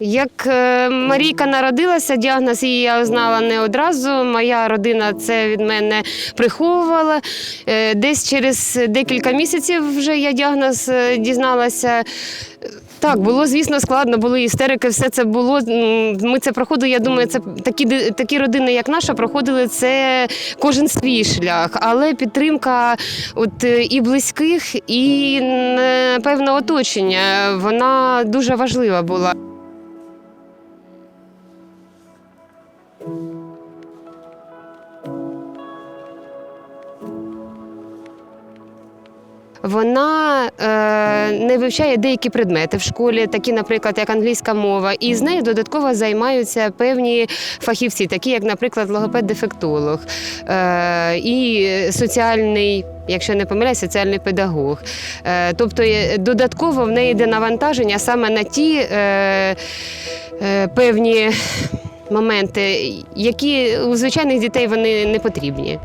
Як е, Марійка народилася, діагноз її я узнала не одразу. Моя родина це від мене приховувала. Е, Десь через декілька місяців вже я діагноз е, дізналася. Так, було, звісно, складно, були істерики, все це було. Ми це проходили. Я думаю, це такі, такі родини, як наша, проходили це кожен свій шлях. Але підтримка от, і близьких, і певне оточення, вона дуже важлива була. Вона е, не вивчає деякі предмети в школі, такі, наприклад, як англійська мова, і з нею додатково займаються певні фахівці, такі як, наприклад, логопед-дефектолог е, і соціальний. Якщо не помиляюсь, соціальний педагог. Е, тобто додатково в неї йде навантаження саме на ті е, е, певні моменти, які у звичайних дітей вони не потрібні.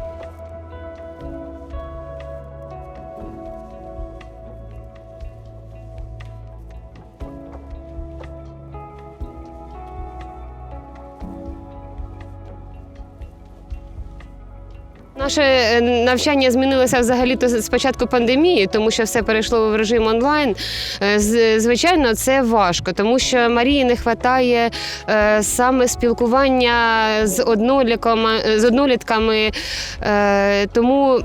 Наше е, навчання змінилося взагалі то з початку пандемії, тому що все перейшло в режим онлайн. Е, Звичайно, це важко, тому що Марії не вистачає саме спілкування з однолітками, з однолітками. е, Тому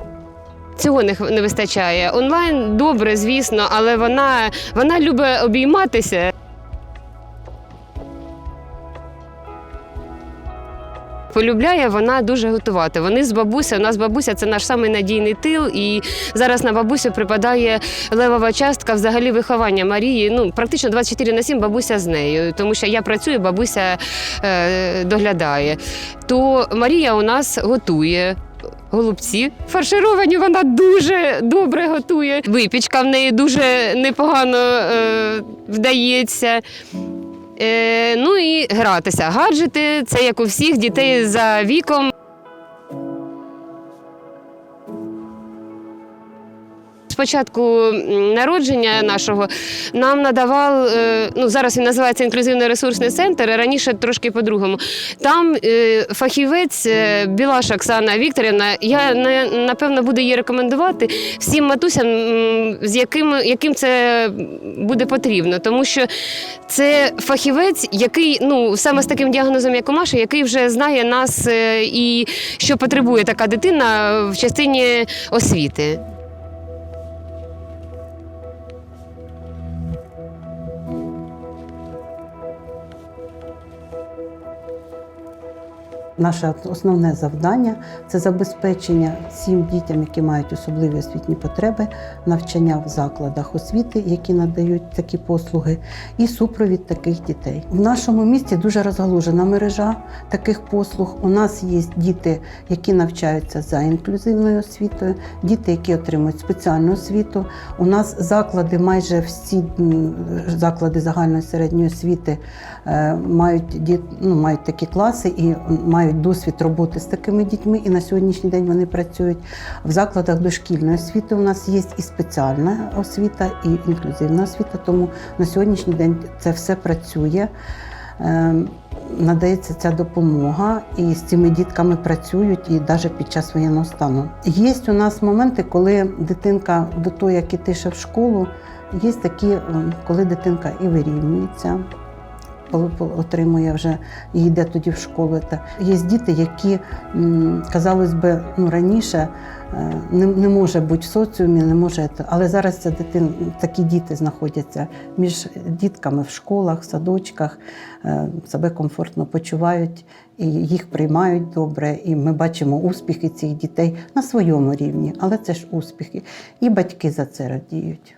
цього не, не вистачає. Онлайн добре, звісно, але вона, вона любить обійматися. Полюбляє вона дуже готувати. Вони з бабуся. У нас бабуся це наш самий надійний тил, і зараз на бабусю припадає левова частка взагалі виховання Марії. Ну практично 24 на 7 бабуся з нею, тому що я працюю, бабуся е, доглядає. То Марія у нас готує. Голубці фаршировані вона дуже добре готує. Випічка в неї дуже непогано е, вдається. Е, ну і гратися. Гаджети це як у всіх дітей за віком. Спочатку м, народження нашого нам надавав, е, ну зараз він називається інклюзивний ресурсний центр, раніше трошки по-другому. Там е, фахівець е, Білаш Оксана Вікторівна, я на- напевно буду її рекомендувати всім матусям, з яким, яким це буде потрібно, тому що це фахівець, який ну саме з таким діагнозом, як у Маші, який вже знає нас і що потребує така дитина в частині освіти. Наше основне завдання це забезпечення всім дітям, які мають особливі освітні потреби, навчання в закладах освіти, які надають такі послуги, і супровід таких дітей. В нашому місті дуже розгалужена мережа таких послуг. У нас є діти, які навчаються за інклюзивною освітою, діти, які отримують спеціальну освіту. У нас заклади, майже всі заклади загальної середньої освіти е, мають ну, мають такі класи і мають досвід роботи з такими дітьми. І на сьогоднішній день вони працюють в закладах дошкільної освіти. У нас є і спеціальна освіта, і інклюзивна освіта. Тому на сьогоднішній день це все працює. Е, Надається ця допомога, і з цими дітками працюють і навіть під час воєнного стану. Є у нас моменти, коли дитинка до того, як іти ще в школу, є такі, е, коли дитинка і вирівнюється, отримує вже і йде тоді в школу. Є діти, які, казалось би, ну раніше е, не, не може бути в соціумі, не може, але зараз ця дитина, такі діти знаходяться між дітками в школах, в садочках, е, себе комфортно почувають і їх приймають добре. І ми бачимо успіхи цих дітей на своєму рівні, але це ж успіхи. І батьки за це радіють.